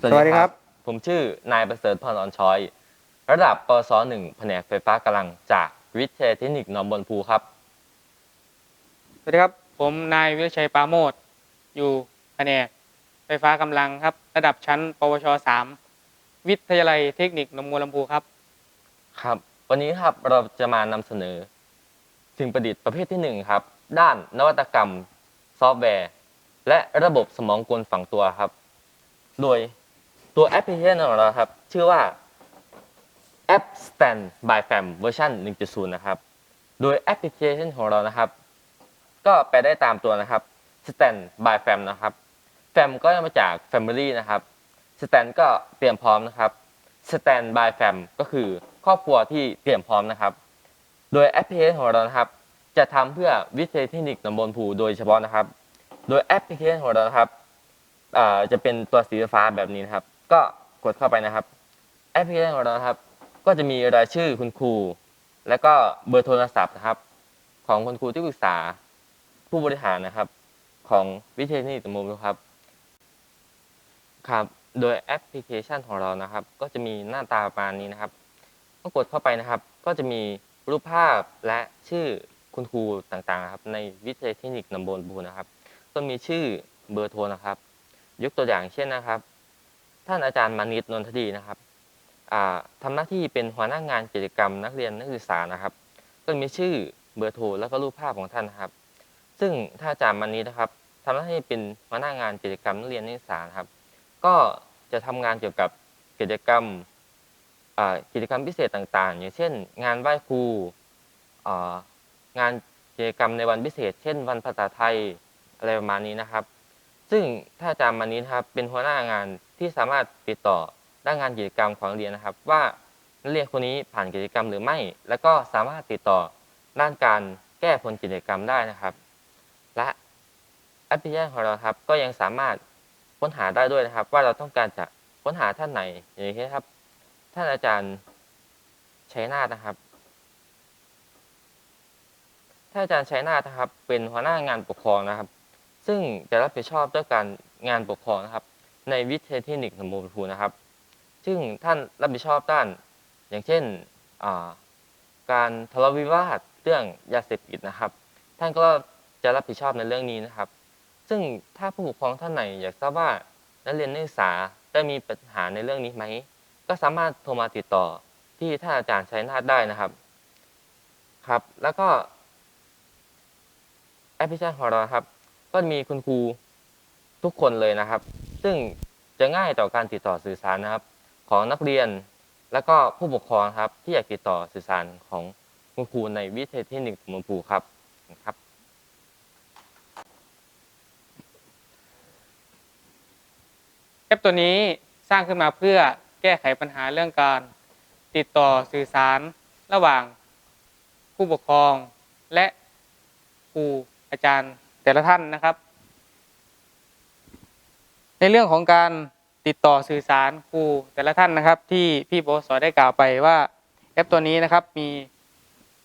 สวัสดีครับ ผมชื่อนายประเสริฐพรอ่อนช้อย ระดับปศหนึ่งแผนกไฟฟ้ากำลังจากวิทยาเทคนิคหนองบนพูครับ สวัสดีครับ ผมนายวิรชัยปราโมดอยู่แผนกไฟฟ้ากำลังครับ ระดับชั้น ปวช3วิทยาลัยเทคนิคหนองบัวลำพูครับ ครับ วันนี้ครับเราจะมานำเสนอสิ่งประดิษฐ์ประเภทที่หนึ่งครับ ด้านนวัตกรรม ซอฟต์แวร์ และระบบสมองกลฝังตัวครับ โดย ตัวแอปพลิเคชันของเราครับ ชื่อว่า App Stand by Fam เวอร์ชัน1.0 นะครับ โดยแอปพลิเคชันของเรานะครับ ก็แปได้ตามตัวนะครับ Stand by Fam นะครับ Fam ก็มาจาก Family นะครับ Stand ก็เตรียมพร้อมนะครับ Stand by Fam ก็คือครอบครัวที่เตรียมพร้อมนะครับ โดยแอปพลิเคชันของเรานะครับ จะทำเพื่อวิทยาเทคนิคตำบลภูโดยเฉพาะนะครับ โดยแอปพลิเคชันของเรานะครับจะเป็นตัวสีฟ้าแบบนี้นะครับ ก็กดเข้าไปนะครับแอปพลิเคชันของเรานะครับ ก็จะมีรายชื่อคุณครู และก็เบอร์โทรศัพท์นะครับ ของคุณครูที่ปรึกษาผู้บริหารนะครับ ของวิทยาเทคนิคตำบลภูครับครับ โดยแอปพลิเคชันของเรานะครับ ก็จะมีหน้าตาประมาณนี้นะครับเมื่อกดเข้าไปนะครับ ก็จะมีรูปภาพและชื่อคุณครูต่างๆนะครับ ในวิทยาเทคนิคตำบลภูนะครับก็มีชื่อเบอร์โทรนะครับ ยกตัวอย่างเช่นนะครับ ท่านอาจารย์มานิตนนทดีนะครับอ่าทำหน้าที่เป็นหัวหน้างานกิจกรรมนักเรียนนักศึกษานะครับ ก็มีชื่อเบอร์โทรแล้วก็รูปภาพของท่านนะครับ ซึ่งถ้านอาจารย์มานิตนะครับทำหน้าที่เป็นหัวหน้างานกิจกรรมนักเรียนนักศึกษานะครับ ก็จะทำงานเกี่ยวกับกิจกรรมกิจกรรมพิเศษต่างๆ อย่างเช่น งานไหว้ครูงานกิจกรรมในวันพิเศษ เช่น วันภาษาไทยอะไรประมาณนี้นะครับ ซึ่งถ้าอาจารย์มานี้นะครับเป็นหัวหน้างาน ที่สามารถติดต่อด้านงานกิจกรรมของเรียนนะครับ ว่านักเรียนคนนี้ผ่านกิจกรรมหรือไม่ แล้วก็สามารถติดต่อด้านการแก้ผลกิจกรรมได้นะครับ และแอปพลิเคชันของเราครับ ก็ยังสามารถค้นหาได้ด้วยนะครับ ว่าเราต้องการจะค้นหาท่านไหนอย่างเช่นครับ ท่านอาจารย์ชัยนาทนะครับท่านอาจารย์ชัยนาทนะครับ เป็นหัวหน้างานปกครองนะครับ ซึ่งจะรับผิดชอบด้วยการงานปกครองนะครับ ในวิทยาเทคนิคหนองบัวลำพูนะครับ ซึ่งท่านรับผิดชอบด้าน อย่างเช่นการทะเลาะวิวาทเรื่องยาเสพติดนะครับ ท่านก็จะรับผิดชอบในเรื่องนี้นะครับ ซึ่งถ้าผู้ปกครองท่านไหนอยากทราบว่านักเรียนนักศึกษาได้มีปัญหาในเรื่องนี้ไหม ก็สามารถโทรมาติดต่อที่ท่านอาจารย์ชัยนาทได้นะครับ ครับ แล้วก็แอปพลิเคชันของเราครับ ก็มีคุณครูทุกคนเลยนะครับ ซึ่งจะง่ายต่อการติดต่อสื่อสารนะครับ ของนักเรียนแล้วก็ผู้ปกครองครับ ที่อยากติดต่อสื่อสารของคุณครูในวิทยาเทคนิคตำบลภูครับครับ แอปตัวนี้สร้างขึ้นมาเพื่อแก้ไขปัญหาเรื่องการติดต่อสื่อสารระหว่างผู้ปกครองและครูอาจารย์แต่ละท่านนะครับ เรื่องของการติดต่อสื่อสารครูแต่ละท่านนะครับ ที่พี่โบสอได้กล่าวไปว่าแอปตัวนี้นะครับมี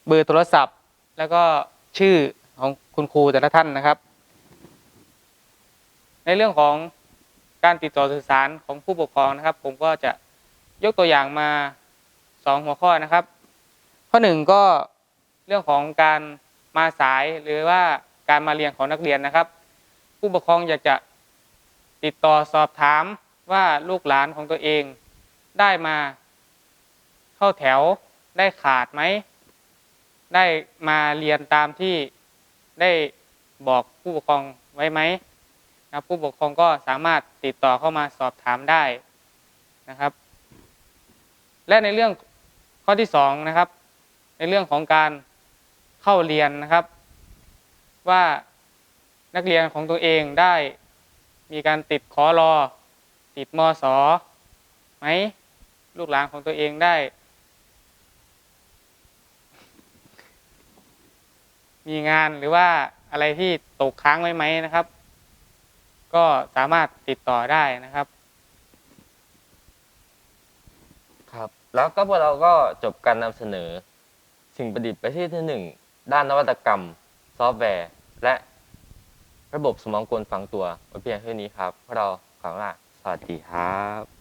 เบอร์โทรศัพท์ แล้วก็ชื่อของคุณครูแต่ละท่านนะครับ ในเรื่องของการติดต่อสื่อสารของผู้ปกครองนะครับ ผมก็จะยกตัวอย่างมาสองหัวข้อนะครับ ข้อหนึ่งก็เรื่องของการมาสายหรือว่าการมาเรียนของนักเรียนนะครับ ผู้ปกครองอยากจะ ติดต่อสอบถามว่าลูกหลานของตัวเองได้มาเข้าแถวได้ขาดไหม ได้มาเรียนตามที่ได้บอกผู้ปกครองไว้ไหมนะผู้ปกครองก็สามารถติดต่อเข้ามาสอบถามได้นะครับ และในเรื่องข้อที่สองนะครับ ในเรื่องของการเข้าเรียนนะครับ ว่านักเรียนของตัวเองได้ มีการติดขอรอ ติดมอสไหมลูกหลานของตัวเองได้ มีงานหรือว่าอะไรที่ตกค้างไว้ไหมนะครับ ก็สามารถติดต่อได้นะครับ ครับ แล้วก็พวกเราก็จบการนำเสนอ สิ่งประดิษฐ์ประเภทที่หนึ่งด้านนวัตกรรม ซอฟต์แวร์ และ ระบบสมองกลฝังตัวว้เพียงเท่านี้ครับพวกเราขอลาสวัสดีครับ